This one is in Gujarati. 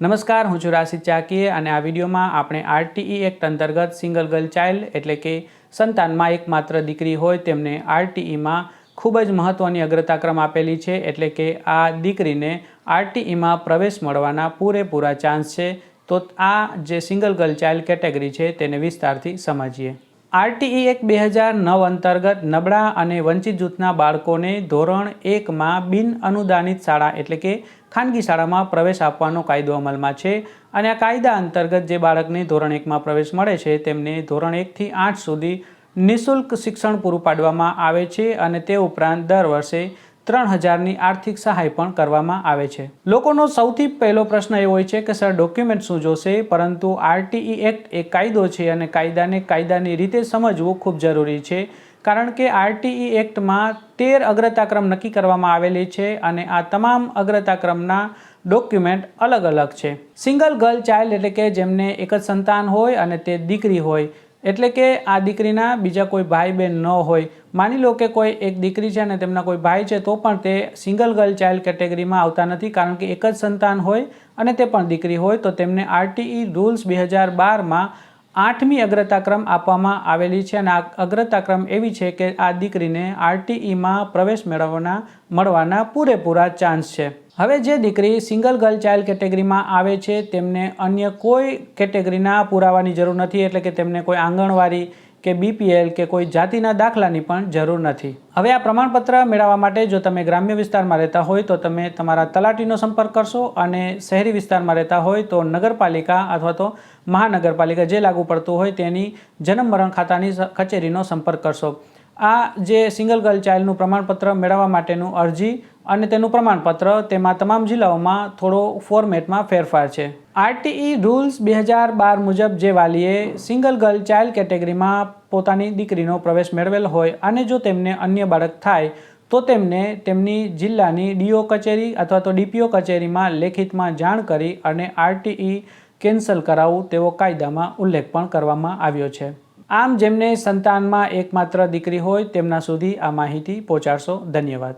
નમસ્કાર, હું છું રાશિદ ચાકીએ અને આ વિડીયોમાં આપણે આરટીઈ એક્ટ અંતર્ગત સિંગલ ગર્લ ચાઇલ્ડ એટલે કે સંતાનમાં એકમાત્ર દીકરી હોય તેમને આરટીઈમાં ખૂબ જ મહત્ત્વની અગ્રતાક્રમ આપેલી છે એટલે કે આ દીકરીને આરટીઈમાં પ્રવેશ મળવાના પૂરેપૂરા ચાન્સ છે. તો આ જે સિંગલ ગર્લ ચાઇલ્ડ કેટેગરી છે તેને વિસ્તારથી સમજીએ. આરટીઈ એક બે હજાર નવ અંતર્ગત નબળા અને વંચિત જૂથના બાળકોને ધોરણ એકમાં બિન અનુદાનિત શાળા એટલે કે ખાનગી શાળામાં પ્રવેશ આપવાનો કાયદો અમલમાં છે અને આ કાયદા અંતર્ગત જે બાળકને ધોરણ એકમાં પ્રવેશ મળે છે તેમને ધોરણ એકથી આઠ સુધી નિઃશુલ્ક શિક્ષણ પૂરું પાડવામાં આવે છે અને તે ઉપરાંત દર વર્ષે ત્રણ હજારની આર્થિક સહાય પણ કરવામાં આવે છે. લોકોનો સૌથી પહેલો પ્રશ્ન એ હોય છે કે, સર, ડોક્યુમેન્ટ શું જોશે? પરંતુ આરટીઈ એક્ટ એ કાયદો છે અને કાયદાને કાયદાની રીતે સમજવું ખૂબ જરૂરી છે, કારણ કે આરટીઈ એક્ટમાં તેર અગ્રતાક્રમ નક્કી કરવામાં આવેલી છે અને આ તમામ અગ્રતાક્રમના ડોક્યુમેન્ટ અલગ અલગ છે. સિંગલ ગર્લ ચાઇલ્ડ એટલે કે જેમને એક જ સંતાન હોય અને તે દીકરી હોય એટલે કે આ દીકરીના બીજા કોઈ ભાઈ બહેન ન હોય. માની લો કે કોઈ એક દીકરી છે અને તેમના કોઈ ભાઈ છે, તો પણ તે સિંગલ ગર્લ ચાઇલ્ડ કેટેગરીમાં આવતા નથી, કારણ કે એક જ સંતાન હોય અને તે પણ દીકરી હોય. તો તેમને આરટીઈ રૂલ્સ બે હજાર બારમાં આઠમી અગ્રતાક્રમ આપવામાં આવેલી છે અને આ અગ્રતાક્રમ એવી છે કે આ દીકરીને આરટીઈમાં પ્રવેશ મેળવવાના મળવાના પૂરેપૂરા ચાન્સ છે. હવે જે દીકરી સિંગલ ગર્લ ચાઇલ્ડ કેટેગરીમાં આવે છે તેમને અન્ય કોઈ કેટેગરીના પુરાવાની જરૂર નથી એટલે કે તેમને કોઈ આંગણવાડી કે બીપીએલ કે કોઈ જાતિના દાખલાની પણ જરૂર નથી. હવે આ પ્રમાણપત્ર મેળવવા માટે જો તમે ગ્રામ્ય વિસ્તારમાં રહેતા હોય તો તમે તમારા તલાટીનો સંપર્ક કરશો અને શહેરી વિસ્તારમાં રહેતા હોય તો નગરપાલિકા અથવા તો મહાનગરપાલિકા જે લાગુ પડતું હોય તેની જન્મ મરણ ખાતાની કચેરીનો સંપર્ક કરશો. આ જે સિંગલ ગર્લ ચાઇલ્ડનું પ્રમાણપત્ર મેળવવા માટેનું અરજી અને તેનું પ્રમાણપત્ર તેમાં તમામ જિલ્લાઓમાં થોડો ફોર્મેટમાં ફેરફાર છે. આરટીઈ રૂલ્સ બે હજાર બાર મુજબ જે વાલીએ સિંગલ ગર્લ ચાઇલ્ડ કેટેગરીમાં પોતાની દીકરીનો પ્રવેશ મેળવેલ હોય અને જો તેમને અન્ય બાળક થાય, તો તેમને તેમની જિલ્લાની ડીઓ કચેરી અથવા તો ડીપીઓ કચેરીમાં લેખિતમાં જાણ કરી અને આરટીઈ કેન્સલ કરાવવું તેવો કાયદામાં ઉલ્લેખ પણ કરવામાં આવ્યો છે. આમ જેમને સંતાનમાં એકમાત્ર દીકરી હોય તેમના સુધી આ માહિતી પહોંચાડશો. ધન્યવાદ.